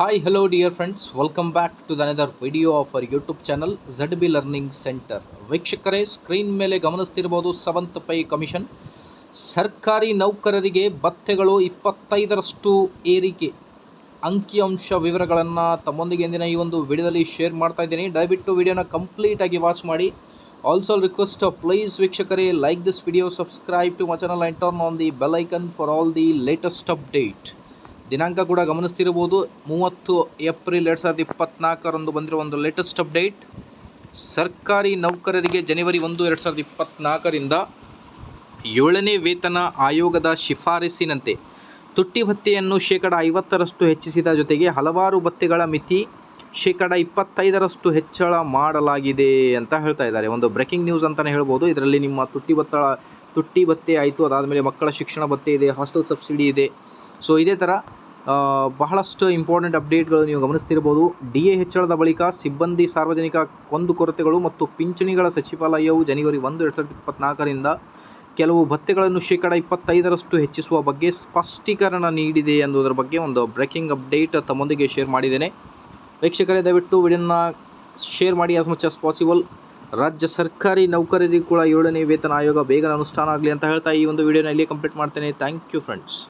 Hi, hello dear friends welcome back to the another video of our YouTube channel Z B learning centre ವೀಕ್ಷಕರೇ screen ಮೇಲೆ ಗಮನಿಸ್ತಿರ್ಬೋದು seventh pi commission ಸರ್ಕಾರಿ ನೌಕರರಿಗೆ ಭತ್ಯೆಗಳು ಇಪ್ಪತ್ತೈದರಷ್ಟು ಏರಿಕೆ. ಅಂಕಿಅಂಶ ವಿವರಗಳನ್ನು ತಮ್ಮೊಂದಿಗೆ ಇಂದಿನ ಈ ಒಂದು ವಿಡಿಯೋದಲ್ಲಿ ಶೇರ್ ಮಾಡ್ತಾ ಇದ್ದೀನಿ. ದಯವಿಟ್ಟು ವಿಡಿಯೋನ ಕಂಪ್ಲೀಟಾಗಿ ವಾಚ್ ಮಾಡಿ. ಆಲ್ಸೋ ರಿಕ್ವೆಸ್ಟ್ ಪ್ಲೀಸ್ ವೀಕ್ಷಕರೇ like this video subscribe to my channel and turn on the bell icon for all the latest update ದಿನಾಂಕ ಕೂಡ ಗಮನಿಸ್ತಿರ್ಬೋದು ಮೂವತ್ತು ಏಪ್ರಿಲ್ ಎರಡು ಸಾವಿರದ ಇಪ್ಪತ್ನಾಲ್ಕರಂದು ಬಂದಿರೋ ಒಂದು ಲೇಟೆಸ್ಟ್ ಅಪ್ಡೇಟ್ ಸರ್ಕಾರಿ ನೌಕರರಿಗೆ ಜನವರಿ ಒಂದು ಎರಡು ಸಾವಿರದ ಇಪ್ಪತ್ತ್ನಾಲ್ಕರಿಂದ ಏಳನೇ ವೇತನ ಆಯೋಗದ ಶಿಫಾರಸಿನಂತೆ ತುಟ್ಟಿ ಭತ್ಯೆಯನ್ನು ಶೇಕಡ ಐವತ್ತರಷ್ಟು ಹೆಚ್ಚಿಸಿದ ಜೊತೆಗೆ ಹಲವಾರು ಭತ್ಯೆಗಳ ಮಿತಿ ಶೇಕಡ ಇಪ್ಪತ್ತೈದರಷ್ಟು ಹೆಚ್ಚಳ ಮಾಡಲಾಗಿದೆ ಅಂತ ಹೇಳ್ತಾ ಇದ್ದಾರೆ. ಒಂದು ಬ್ರೇಕಿಂಗ್ ನ್ಯೂಸ್ ಅಂತಲೇ ಹೇಳ್ಬೋದು. ಇದರಲ್ಲಿ ನಿಮ್ಮ ತುಟ್ಟಿ ಭತ್ತ ತುಟ್ಟಿ ಭತ್ತೆ ಆಯಿತು. ಅದಾದಮೇಲೆ ಮಕ್ಕಳ ಶಿಕ್ಷಣ ಭತ್ತೆ ಇದೆ ಹಾಸ್ಟೆಲ್ ಸಬ್ಸಿಡಿ ಇದೆ. ಸೊ ಇದೇ ಥರ ಬಹಳಷ್ಟು ಇಂಪಾರ್ಟೆಂಟ್ ಅಪ್ಡೇಟ್ಗಳು ನೀವು ಗಮನಿಸ್ತಿರ್ಬೋದು. ಡಿ ಎ ಹೆಚ್ಚಳದ ಬಳಿಕ ಸಿಬ್ಬಂದಿ ಸಾರ್ವಜನಿಕ ಕುಂದುಕೊರತೆಗಳು ಮತ್ತು ಪಿಂಚಣಿಗಳ ಸಚಿವಾಲಯವು ಜನವರಿ ಒಂದು, ಎರಡು ಸಾವಿರದ ಇಪ್ಪತ್ನಾಲ್ಕರಿಂದ ಕೆಲವು ಭತ್ಯೆಗಳನ್ನು ಶೇಕಡ ಇಪ್ಪತ್ತೈದರಷ್ಟು ಹೆಚ್ಚಿಸುವ ಬಗ್ಗೆ ಸ್ಪಷ್ಟೀಕರಣ ನೀಡಿದೆ ಎಂಬುದರ ಬಗ್ಗೆ ಒಂದು ಬ್ರೇಕಿಂಗ್ ಅಪ್ಡೇಟ್ ತಮ್ಮೊಂದಿಗೆ ಶೇರ್ ಮಾಡಿದ್ದೇನೆ. ವೀಕ್ಷಕರೇ, ದಯವಿಟ್ಟು ವಿಡಿಯೋನ ಶೇರ್ ಮಾಡಿ ಆಸ್ ಮಚ್ ಆಸ್ ಪಾಸಿಬಲ್ ರಾಜ್ಯ ಸರ್ಕಾರಿ ನೌಕರರಿಗೂ ಕೂಡ ಏಳನೇ ವೇತನ ಆಯೋಗ ಬೇಗನೆ ಅನುಷ್ಠಾನ ಆಗಲಿ ಅಂತ ಹೇಳ್ತಾ ಈ ಒಂದು ವಿಡಿಯೋನ ಇಲ್ಲಿ ಕಂಪ್ಲೀಟ್ ಮಾಡ್ತೇನೆ. Thank you friends